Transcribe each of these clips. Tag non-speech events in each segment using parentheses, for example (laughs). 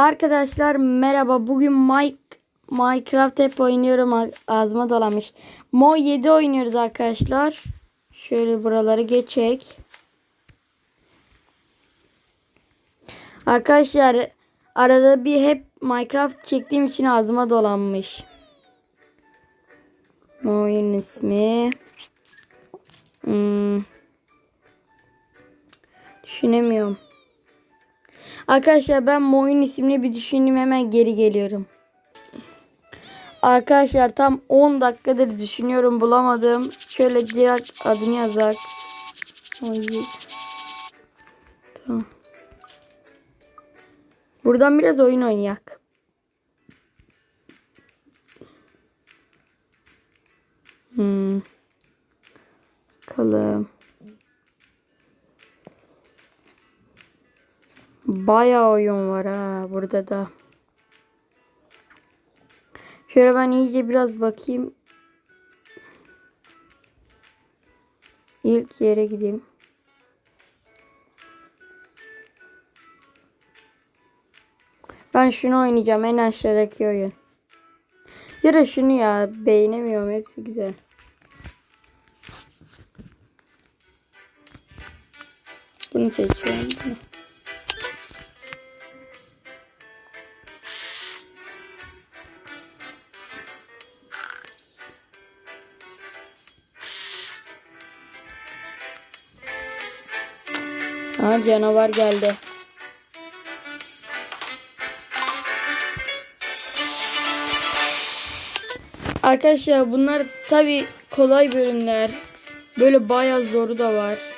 Arkadaşlar merhaba. Bugün Mike Minecraft hep oynuyorum. Ağzıma dolamış. Mo 7 oynuyoruz arkadaşlar. Şöyle buraları geçek. Arkadaşlar arada bir hep Minecraft çektiğim için ağzıma dolanmış. Mo'nun ismi. Hmm. Düşünemiyorum. Arkadaşlar ben Mo'nun isimli bir düşüneyim hemen geri geliyorum. Arkadaşlar tam 10 dakikadır düşünüyorum bulamadım. Şöyle direkt adını yazak. Ay. Tamam. Buradan biraz oyun oynayak. Hmm. Bakalım. Bayağı oyun var ha burada da. Şöyle ben iyice biraz bakayım. İlk yere gideyim. Ben şunu oynayacağım en aşağıdaki oyun. Ya da şunu ya beğenemiyorum hepsi güzel. Bunu seçiyorum. Aa canavar geldi. Arkadaşlar bunlar tabi kolay bölümler. Böyle bayağı zoru da var.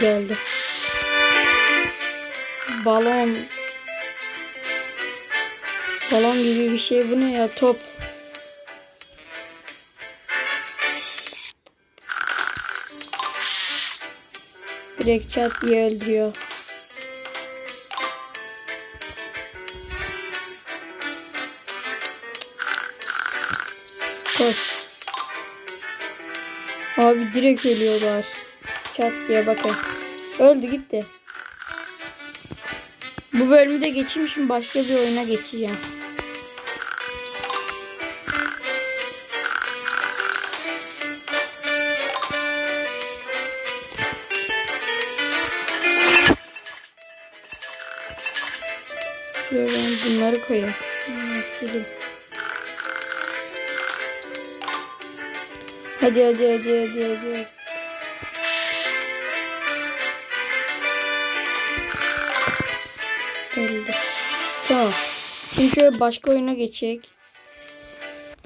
Geldi. Balon. Balon gibi bir şey bu ne ya top. Direkt çat diye öldürüyor. Koş. Abi direkt ölüyorlar. Çat diye bakın. Öldü gitti. Bu bölümü de geçeyim şimdi başka bir oyuna geçeceğim. Şöyle bunları koyayım. Hmm. Hadi hadi hadi hadi hadi. Öldü. Şöyle başka oyuna geçecek.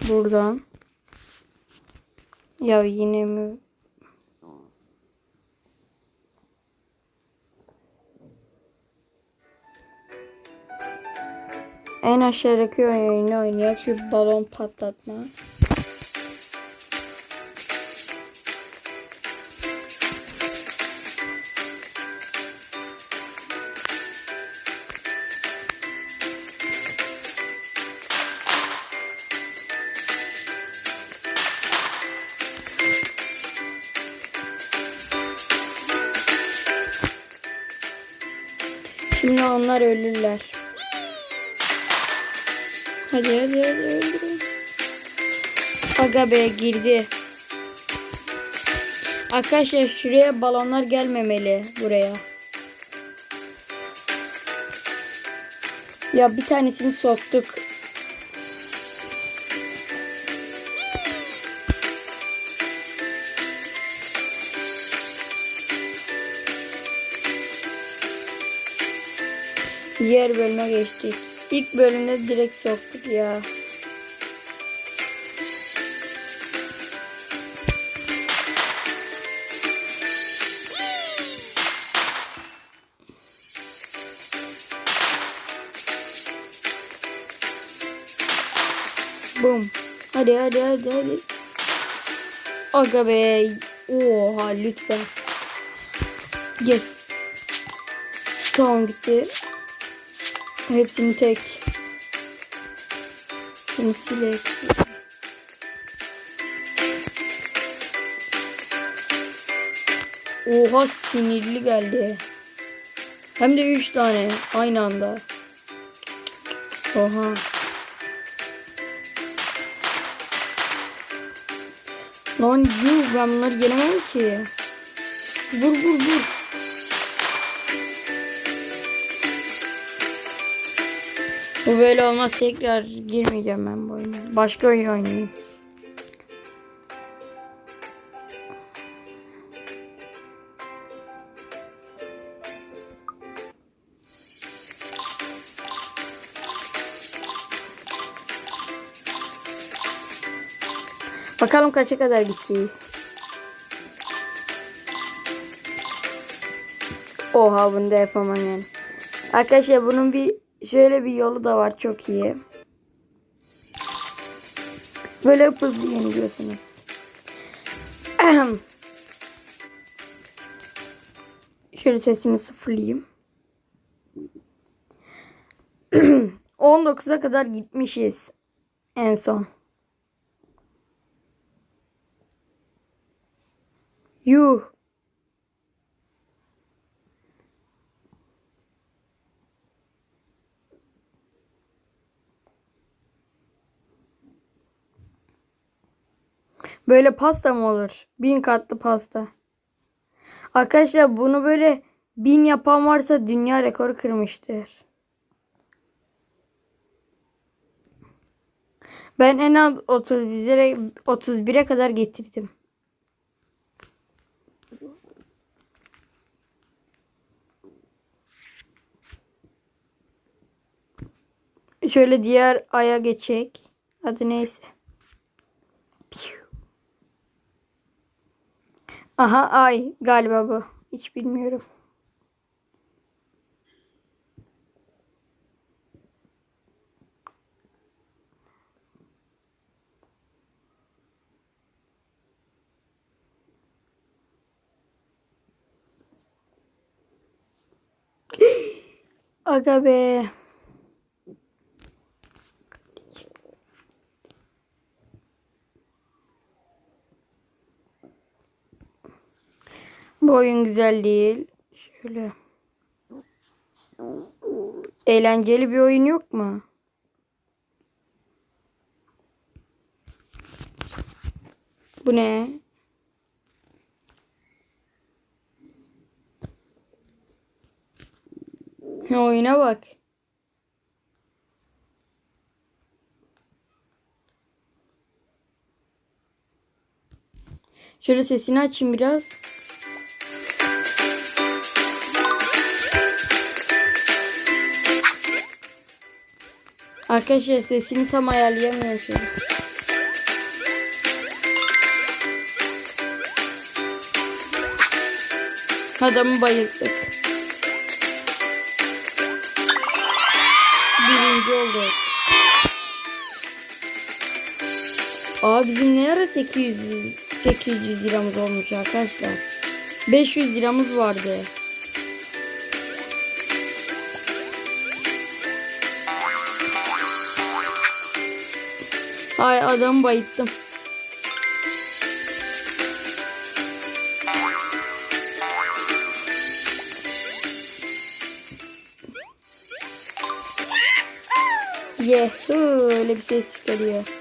Buradan. Ya yine mi? En aşağıdaki oyunu oynayak. Şu balon patlatma. Onlar ölürler. Hadi hadi hadi öldürün. Aga be girdi. Arkadaşlar şuraya balonlar gelmemeli buraya. Ya bir tanesini soktuk. Diğer bölüme geçtik. İlk bölümde direkt soktuk ya. Bum. Hadi hadi hadi hadi. Aga be. Oha lütfen. Yes. Tamam gitti. Hepsini tek. Şunu silek. Oha sinirli geldi. Hem de 3 tane aynı anda. Oha. Lan yuh ben bunları yenemem ki. Vur vur vur. Bu böyle olmaz tekrar girmeyeceğim ben bu oyuna. Başka oyun oynayayım. Bakalım kaça kadar gideceğiz. Oha bunu da yapamam yani. Arkadaşlar bunun bir şöyle bir yolu da var çok iyi. Böyle hızlı yeniliyorsunuz. Şöyle sesini sıfırlayayım. (clears throat) 19'a kadar gitmişiz en son. Yuh. Böyle pasta mı olur? Bin katlı pasta. Arkadaşlar bunu böyle bin yapan varsa dünya rekoru kırmıştır. Ben en az 31'e 31'e kadar getirdim. Şöyle diğer aya geçecek. Adı neyse. Piu. Aha ay galiba bu. Hiç bilmiyorum. Aga be. Bu oyun güzel değil. Şöyle. Eğlenceli bir oyun yok mu? Bu ne? Oyuna bak. Şöyle sesini açayım biraz. Arkadaşlar sesini tam ayarlayamıyorum. Adamı bayılttık. Birinci oldu. Aa bizim ne ara 800 800 liramız olmuş arkadaşlar. 500 liramız vardı. Ay adam bayıttım. Yehu öyle bir ses çıkarıyor.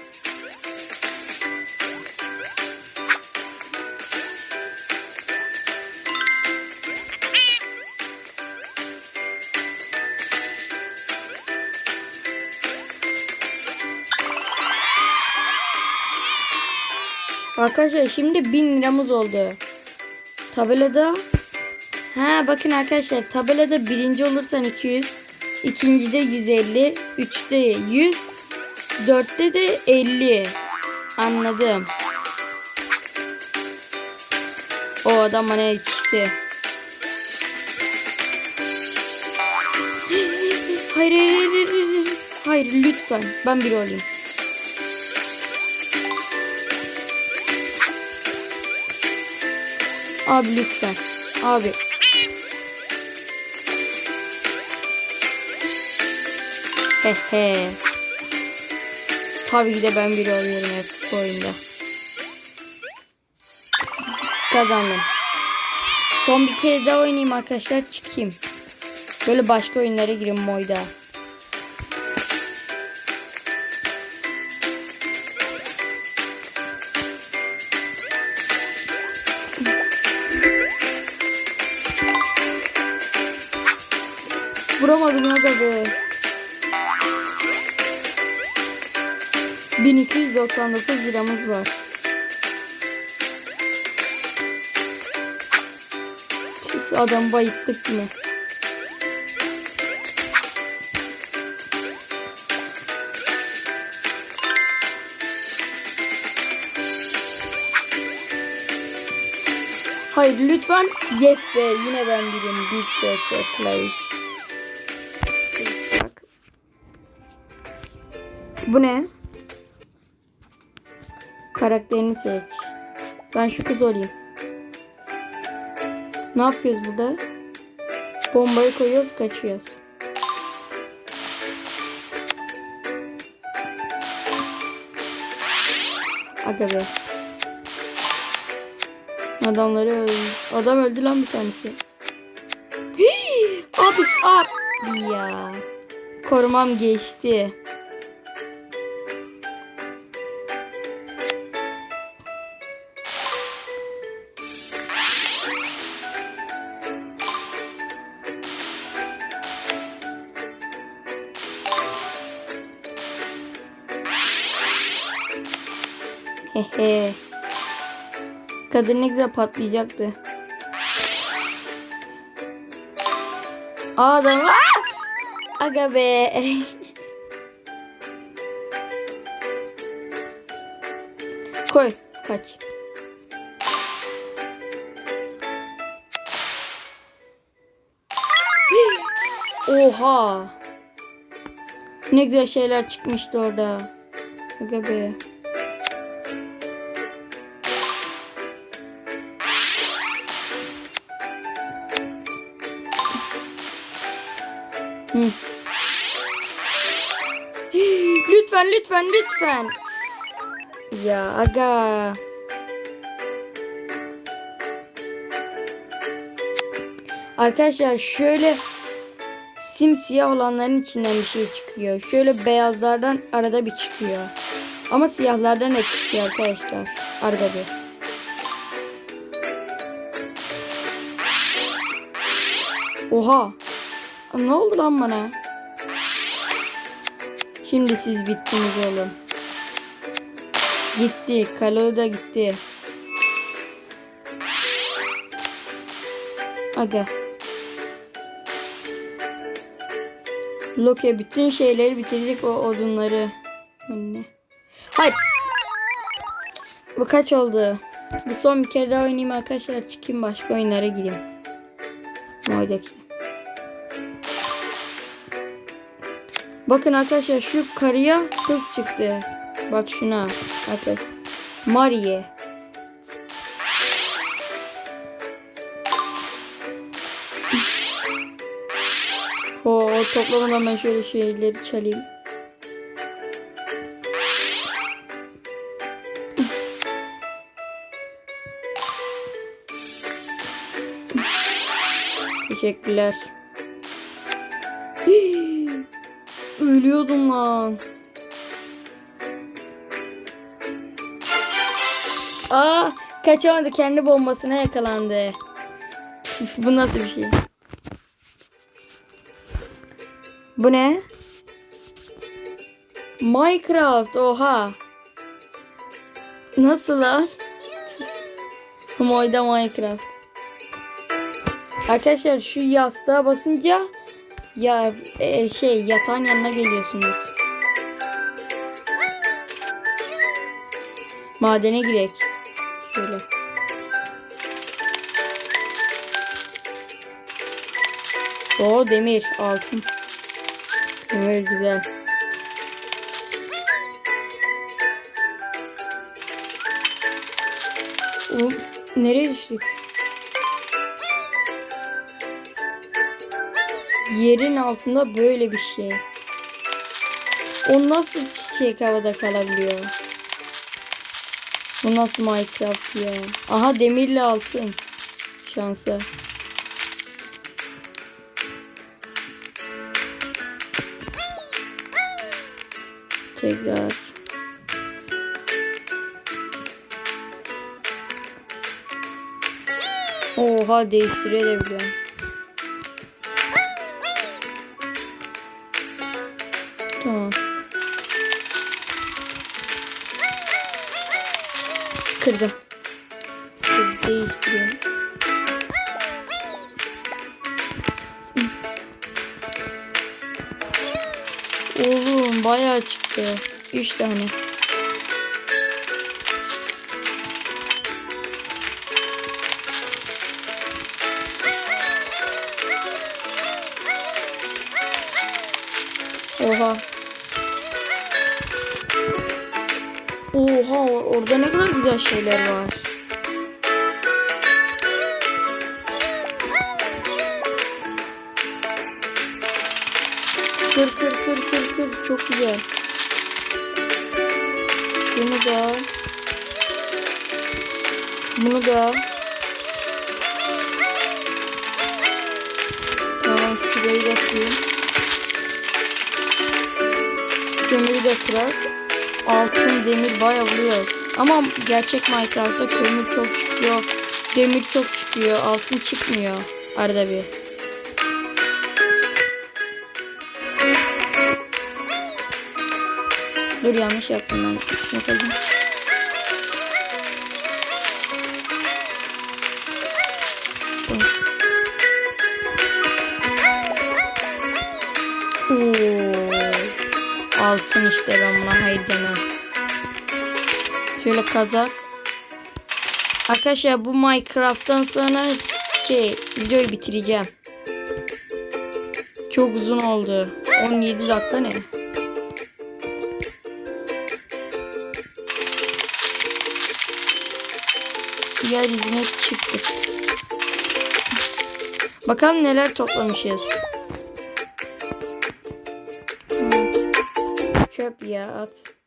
Arkadaşlar şimdi 1000 liramız oldu. Tabelada Ha bakın arkadaşlar tabelada birinci olursan 200, ikincide 150, üçte 100, dörtte de 50. Anladım. O adam bana yetişti. Hayır hayır hayır hayır. hayır. Lütfen ben bir olayım. Abi lütfen. Abi. Hehe. Tabii ki de ben biri oluyorum hep bu oyunda. Kazandım. Son bir kez daha oynayayım arkadaşlar çıkayım. Böyle başka oyunlara gireyim Moyda. Be. 1299 liramız var. Sus, Adam bayıttık yine. Hayır lütfen yes be yine ben birim big set place. Bu ne? Karakterini seç. Ben şu kız olayım. Ne yapıyoruz burada? Bombayı koyuyoruz, kaçıyoruz. Aga be. Adamları öldü. Adam öldü lan bir tanesi. Hii! abi abi ya. Korumam geçti. Hehe. Kadın ne güzel patlayacaktı. Adam. Aa! Aga be. (laughs) Koy. Kaç. (gasps) Oha. Ne güzel şeyler çıkmıştı orada. Aga be. Lütfen lütfen lütfen. Ya aga. Arkadaşlar şöyle simsiyah olanların içinden bir şey çıkıyor. Şöyle beyazlardan arada bir çıkıyor. Ama siyahlardan hep çıkıyor arkadaşlar. Arada bir. Oha. Ne oldu lan bana? Şimdi siz bittiniz oğlum. Gitti. Kalo da gitti. Aga. Loke bütün şeyleri bitirdik o odunları. Bu ne? Hayır. Bu kaç oldu? Bir son bir kere daha oynayayım arkadaşlar. Çıkayım başka oyunlara gireyim. Oradaki. Bakın arkadaşlar şu karıya kız çıktı. Bak şuna. Bakın. Marie. O, toplamadan ben şöyle şeyleri çalayım. Teşekkürler. Ölüyordum lan. Aa, kaçamadı kendi bombasına yakalandı. Bu nasıl bir şey? Bu ne? Minecraft oha. Nasıl lan? Moyda Minecraft. Arkadaşlar şu yastığa basınca ya e, şey yatağın yanına geliyorsunuz. Madene girek. Şöyle. O demir, altın. Demir güzel. Nereye düştük? Yerin altında böyle bir şey. O nasıl çiçek havada kalabiliyor? Bu nasıl Minecraft ya? Aha demirle altın. Şansı. Tekrar. Oha değiştirebiliyorum. Kırdım. Şimdi. Oğlum bayağı çıktı. 3 tane. Orada ne kadar güzel şeyler var. Kır kır kır kır kır çok güzel. Bunu da. Bunu da. Tamam şurayı da kırayım. Kömürü de kırar. Altın, demir bayağı vuruyoruz. Ama gerçek Minecraft'ta kömür çok çıkıyor. Demir çok çıkıyor. Altın çıkmıyor. Arada bir. Dur yanlış yaptım ben. Üstüne koydum. Altın işte ben buna hayır demem. Şöyle kazak. Arkadaşlar bu Minecraft'tan sonra şey videoyu bitireceğim. Çok uzun oldu. 17 dakika ne? Yeryüzüne çıktık. Bakalım neler toplamışız. Çöp ya at.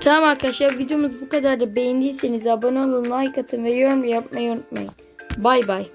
Tamam arkadaşlar videomuz bu kadar da beğendiyseniz abone olun, like atın ve yorum yapmayı unutmayın. Bay bay.